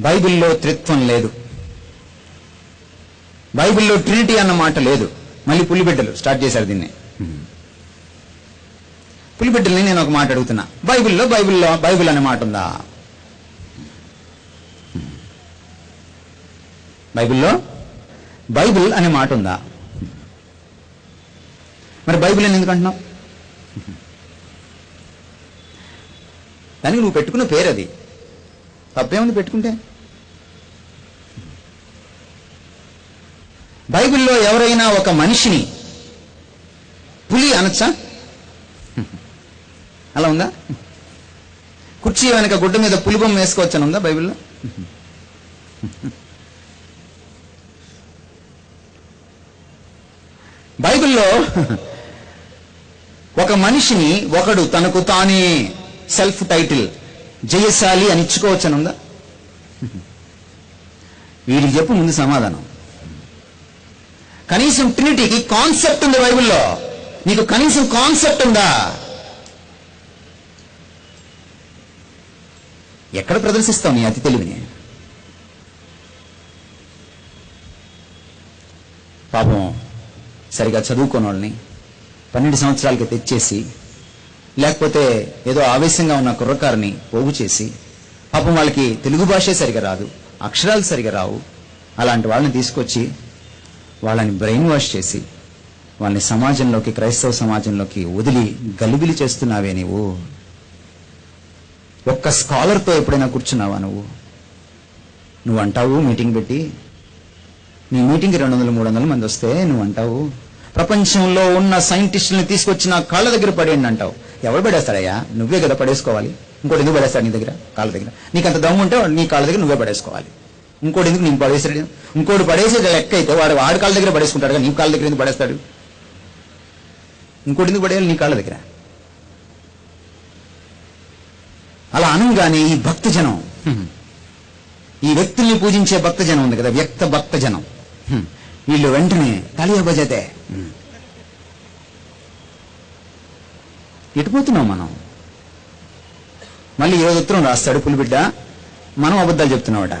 బైబిల్లో త్రిత్వం లేదు. బైబిల్లో ట్రినిటీ అన్న మాట లేదు. మళ్ళీ పులిబిడ్డలు స్టార్ట్ చేశారు దీన్ని. పులిబిడ్డల్ని నేను ఒక మాట అడుగుతున్నా. బైబిల్లో బైబిల్లో బైబిల్ అనే మాట ఉందా? బైబిల్లో బైబిల్ అనే మాట ఉందా? మరి బైబిల్ అని ఎందుకు అంటున్నావు? దానికి నువ్వు పెట్టుకున్న పేరు అది. తప్పేముంది పెట్టుకుంటే? బైబిల్లో ఎవరైనా ఒక మనిషిని పులి అనొచ్చా? అలా ఉందా? కుర్చీ వెనక గుడ్డ మీద పులిబొమ్మ వేసుకోవచ్చని ఉందా బైబిల్లో? బైబిల్లో ఒక మనిషిని ఒకడు తనకు తానే సెల్ఫ్ టైటిల్ జయశాలి అని ఇచ్చుకోవచ్చని ఉందా వీడికి చెప్పు ముందు సమాధానం. కనీసం ట్రినిటీకి కాన్సెప్ట్ ఉంది బైబిల్లో. నీకు కనీసం కాన్సెప్ట్ ఉందా? ఎక్కడ ప్రదర్శిస్తావు నీ అతి తెలివిని? పాపం సరిగా చదువుకోని వాళ్ళని పన్నెండు సంవత్సరాలకి తెచ్చేసి లేకపోతే ఏదో ఆవేశంగా ఉన్న కుర్రకారుని పోగు చేసి పాపం వాళ్ళకి తెలుగు భాషే సరిగా రాదు అక్షరాలు సరిగా రావు. అలాంటి వాళ్ళని తీసుకొచ్చి వాళ్ళని బ్రెయిన్ వాష్ చేసి వాళ్ళని సమాజంలోకి క్రైస్తవ సమాజంలోకి వదిలి గలిబిలి చేస్తున్నావే నీవు. ఒక్క స్కాలర్తో ఎప్పుడైనా కూర్చున్నావా నువ్వు? నువ్వు అంటావు మీటింగ్ పెట్టి నీ మీటింగ్కి రెండు వందలు మూడు వందల మంది వస్తే నువ్వు అంటావు ప్రపంచంలో ఉన్న సైంటిస్టుల్ని తీసుకొచ్చి నా కాళ్ళ దగ్గర పడేయండి అంటావు. ఎవరు పడేస్తాడయ్యా? నువ్వే కదా పడేసుకోవాలి. ఇంకోటి ఎందుకు పడేస్తాడు నీ దగ్గర? కాళ్ళ దగ్గర. నీకు అంత దమ్ము ఉంటే నీ కాళ్ళ దగ్గర నువ్వే పడేసుకోవాలి. ఇంకోటి ఎందుకు నీకు పడేసాడు ఇంకోటి పడేసే లెక్క అయితే వాడు వాడి కాళ్ళ దగ్గర పడేసుకుంటాడు నీ కాళ్ళ దగ్గర ఎందుకు పడేస్తాడు? ఇంకోటి ఎందుకు పడేయాలి నీ కాళ్ళ దగ్గర? అలా అనగానే ఈ భక్త జనం ఈ వ్యక్తుల్ని పూజించే భక్త జనం ఉంది కదా వ్యక్త భక్త జనం వీళ్ళు వెంటనే తలియ భజతే. హ్మ్. ఎటుపోతున్నాం మనం. మళ్ళీ ఈరోజు ఉత్తరం రాస్తాడు పులిబిడ్డ. మనం అబద్ధాలు చెప్తున్నావట.